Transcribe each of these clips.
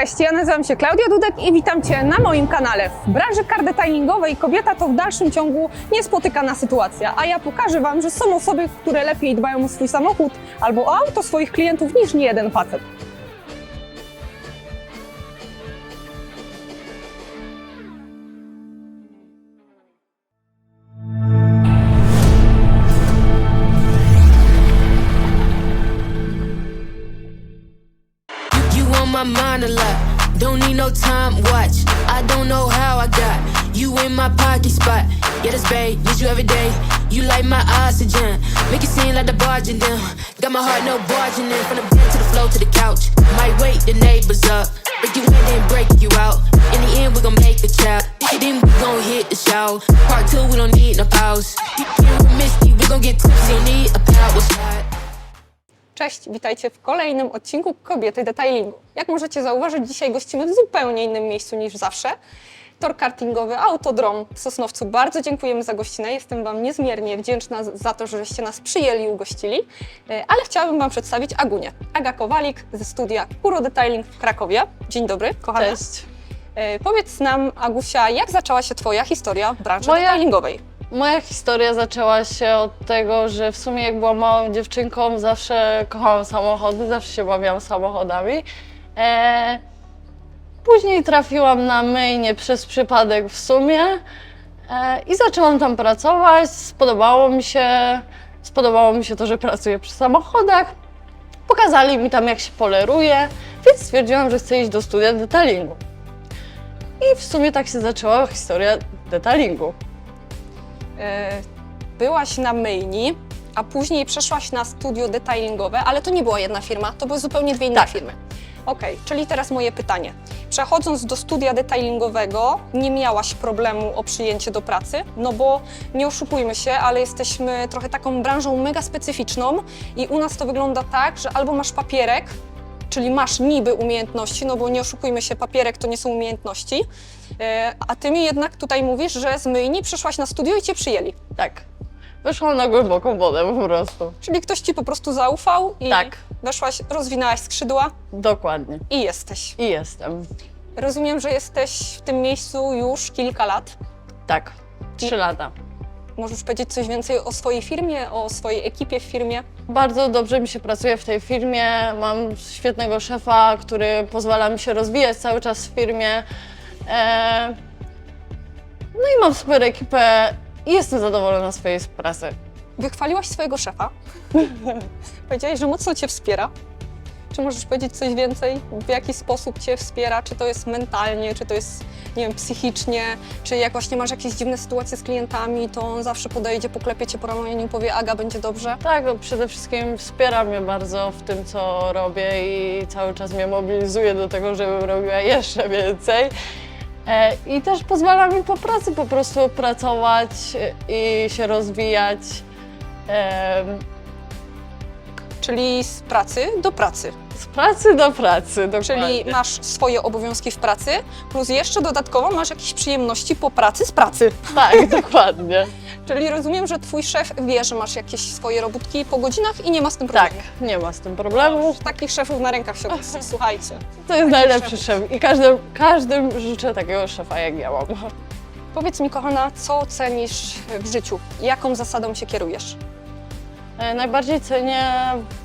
Cześć, ja nazywam się Klaudia Dudek i witam Cię na moim kanale. W branży car detailingowej kobieta to w dalszym ciągu niespotykana sytuacja, a ja pokażę Wam, że są osoby, które lepiej dbają o swój samochód albo o auto swoich klientów niż niejeden facet. Don't need no time watch. I don't know how I got you in my pocket spot. Yeah, this babe. Need you every day. You like my oxygen. Make it seem like the barging down. Got my heart no barging in. From the bed to the floor to the couch. Might wake the neighbors up. Break you in then break you out. In the end, we gon' make a child. Then we gon' hit the show. Part two, we don't need no pause. You with Misty, we gon' get tipsy. Don't need a power slide. Cześć, witajcie w kolejnym odcinku Kobiety Detailingu. Jak możecie zauważyć, dzisiaj gościmy w zupełnie innym miejscu niż zawsze. Tor kartingowy Autodrom w Sosnowcu. Bardzo dziękujemy za gościnę. Jestem Wam niezmiernie wdzięczna za to, żeście nas przyjęli i ugościli. E, Ale chciałabym Wam przedstawić Agunię. Aga Kowalik ze studia Kuro Detailing w Krakowie. Dzień dobry, kochana. Cześć. E, Powiedz nam, Agusia, jak zaczęła się Twoja historia w branży Moja- detailingowej? Moja historia zaczęła się od tego, że w sumie jak byłam małą dziewczynką, zawsze kochałam samochody, zawsze się bawiłam samochodami. E, później trafiłam na myjnię przez przypadek w sumie e, i zaczęłam tam pracować. Spodobało mi się, spodobało mi się to, że pracuję przy samochodach. Pokazali mi tam, jak się poleruje, więc stwierdziłam, że chcę iść do studia detailingu. I w sumie tak się zaczęła historia detailingu. E, Byłaś na myjni, a później przeszłaś na studio detailingowe, ale to nie była jedna firma, to były zupełnie dwie inne Tak. firmy. Okej, czyli teraz moje pytanie. Przechodząc do studia detailingowego, nie miałaś problemu o przyjęcie do pracy? No bo nie oszukujmy się, ale jesteśmy trochę taką branżą mega specyficzną i u nas to wygląda tak, że albo masz papierek, czyli masz niby umiejętności, no bo nie oszukujmy się, papierek to nie są umiejętności, a ty mi jednak tutaj mówisz, że z myjni przyszłaś na studio i cię przyjęli. Tak. Weszłam na głęboką wodę po prostu. Czyli ktoś ci po prostu zaufał i Tak. weszłaś, rozwinęłaś skrzydła Dokładnie. i jesteś. I jestem. Rozumiem, że jesteś w tym miejscu już kilka lat. Tak. Trzy lata. Możesz powiedzieć coś więcej o swojej firmie, o swojej ekipie w firmie? Bardzo dobrze mi się pracuje w tej firmie. Mam świetnego szefa, który pozwala mi się rozwijać cały czas w firmie. E... No i mam super ekipę i jestem zadowolona z swojej pracy. Wychwaliłaś swojego szefa. Powiedziałaś, że mocno cię wspiera. Czy możesz powiedzieć coś więcej? W jaki sposób cię wspiera? Czy to jest mentalnie, czy to jest, nie wiem, psychicznie? Czy jak właśnie masz jakieś dziwne sytuacje z klientami, to on zawsze podejdzie, poklepie cię po ramieniu i powie, Aga, będzie dobrze? Tak, no przede wszystkim wspiera mnie bardzo w tym, co robię i cały czas mnie mobilizuje do tego, żebym robiła jeszcze więcej. E, I też pozwala mi po pracy po prostu pracować i się rozwijać. Czyli z pracy do pracy. Z pracy do pracy, dokładnie. Czyli masz swoje obowiązki w pracy, plus jeszcze dodatkowo masz jakieś przyjemności po pracy z pracy. Tak, dokładnie. Czyli rozumiem, że twój szef wie, że masz jakieś swoje robótki po godzinach i nie ma z tym Tak, problemu. nie ma z tym problemu. Takich szefów na rękach się słuchajcie. To jest najlepszy szef i każdym, każdym życzę takiego szefa, jak ja mam. Powiedz mi, kochana, co cenisz w życiu? Jaką zasadą się kierujesz? E, Najbardziej cenię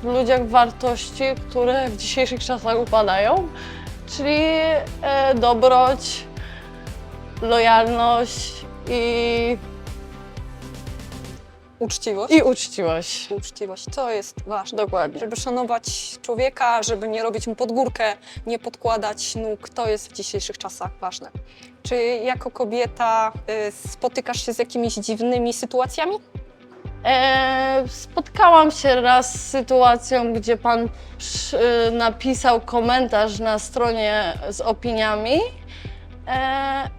w ludziach wartości, które w dzisiejszych czasach upadają, czyli e, dobroć, lojalność i, Uczciwość? i uczciwość. Uczciwość, to jest ważne. Dokładnie. Żeby szanować człowieka, żeby nie robić mu pod górkę, nie podkładać nóg, to jest w dzisiejszych czasach ważne. Czy jako kobieta y, spotykasz się z jakimiś dziwnymi sytuacjami? E, spotkałam się raz z sytuacją, gdzie pan przy, napisał komentarz na stronie z opiniami, e,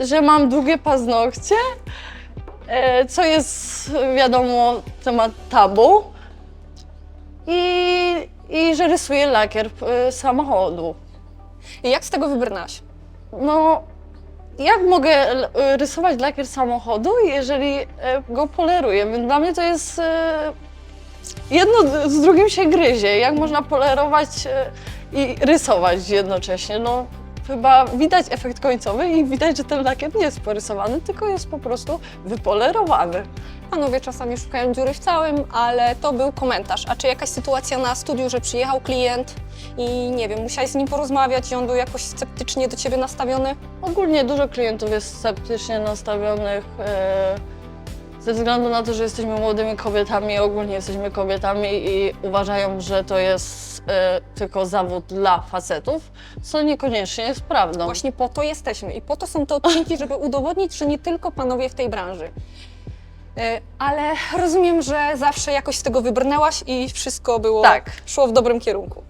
że mam długie paznokcie, co jest wiadomo temat tabu i, i że rysuję lakier e, samochodu. I jak z tego wybrnęłaś? No, jak mogę l- rysować lakier samochodu, jeżeli e, go poleruję? Więc dla mnie to jest. e, Jedno z drugim się gryzie. Jak można polerować e, i rysować jednocześnie. No, chyba widać efekt końcowy i widać, że ten lakier nie jest porysowany, tylko jest po prostu wypolerowany. Panowie czasami szukają dziury w całym, ale to był komentarz. A czy jakaś sytuacja na studiu, że przyjechał klient i nie wiem, musiałeś z nim porozmawiać i on był jakoś sceptycznie do ciebie nastawiony? Ogólnie dużo klientów jest sceptycznie nastawionych e, ze względu na to, że jesteśmy młodymi kobietami, ogólnie jesteśmy kobietami i uważają, że to jest e, tylko zawód dla facetów, co niekoniecznie jest prawdą. Właśnie po to jesteśmy i po to są te odcinki, żeby udowodnić, że nie tylko panowie w tej branży. E, Ale rozumiem, że zawsze jakoś z tego wybrnęłaś i wszystko było Tak. szło w dobrym kierunku.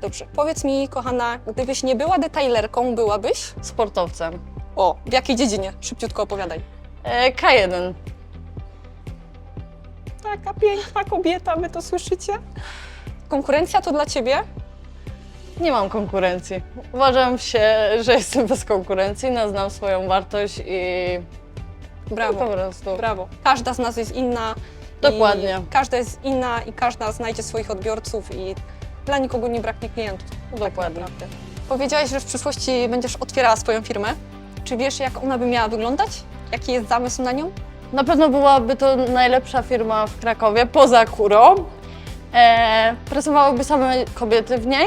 Dobrze, powiedz mi, kochana, gdybyś nie była detailerką, byłabyś? Sportowcem. O, w jakiej dziedzinie? Szybciutko opowiadaj. E, K1. Taka piękna kobieta, wy to słyszycie? Konkurencja to dla ciebie? Nie mam konkurencji. Uważam się, że jestem bez konkurencji, no, znam swoją wartość i Brawo. po prostu. Brawo. Każda z nas jest inna. Dokładnie. Każda jest inna i każda znajdzie swoich odbiorców i dla nikogo nie braknie klientów. Dokładnie. Naprawdę. Powiedziałaś, że w przyszłości będziesz otwierała swoją firmę. Czy wiesz, jak ona by miała wyglądać? Jaki jest zamysł na nią? Na pewno byłaby to najlepsza firma w Krakowie, poza Kurą. E, pracowałyby same kobiety w niej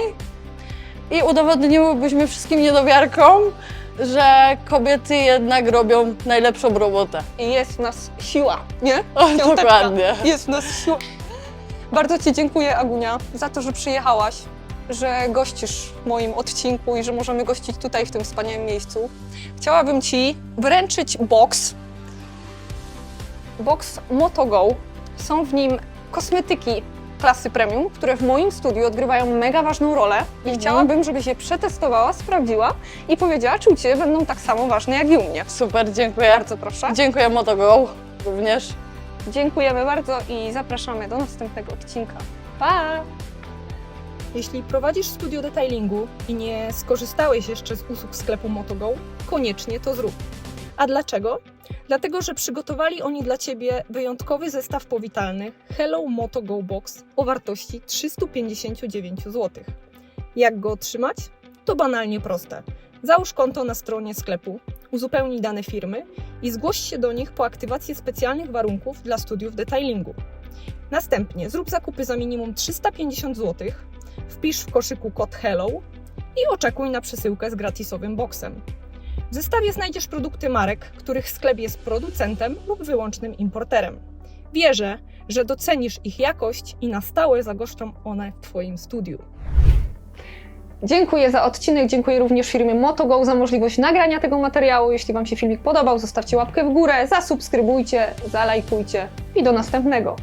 i udowodniłybyśmy wszystkim niedowiarkom, że kobiety jednak robią najlepszą robotę. I jest w nas siła, nie? O, Piąteczka. dokładnie. Jest w nas siła. Bardzo Ci dziękuję, Agunia, za to, że przyjechałaś, że gościsz w moim odcinku i że możemy gościć tutaj, w tym wspaniałym miejscu. Chciałabym Ci wręczyć box. Box MotoGo. Są w nim kosmetyki klasy premium, które w moim studiu odgrywają mega ważną rolę i Mhm. chciałabym, żebyś je przetestowała, sprawdziła i powiedziała, czy u Ciebie będą tak samo ważne jak i u mnie. Super, dziękuję. Bardzo proszę. Dziękuję MotoGo również. Dziękujemy bardzo i zapraszamy do następnego odcinka. Pa! Jeśli prowadzisz studio detailingu i nie skorzystałeś jeszcze z usług sklepu MotoGo, koniecznie to zrób. A dlaczego? Dlatego, że przygotowali oni dla Ciebie wyjątkowy zestaw powitalny Hello MotoGo Box o wartości 359 zł. Jak go otrzymać? To banalnie proste. Załóż konto na stronie sklepu, uzupełnij dane firmy i zgłoś się do nich po aktywację specjalnych warunków dla studiów detailingu. Następnie zrób zakupy za minimum 350 zł, wpisz w koszyku kod HELLO i oczekuj na przesyłkę z gratisowym boksem. W zestawie znajdziesz produkty marek, których sklep jest producentem lub wyłącznym importerem. Wierzę, że docenisz ich jakość i na stałe zagoszczą one w Twoim studiu. Dziękuję za odcinek, dziękuję również firmie MotoGo za możliwość nagrania tego materiału. Jeśli Wam się filmik podobał, zostawcie łapkę w górę, zasubskrybujcie, zalajkujcie i do następnego.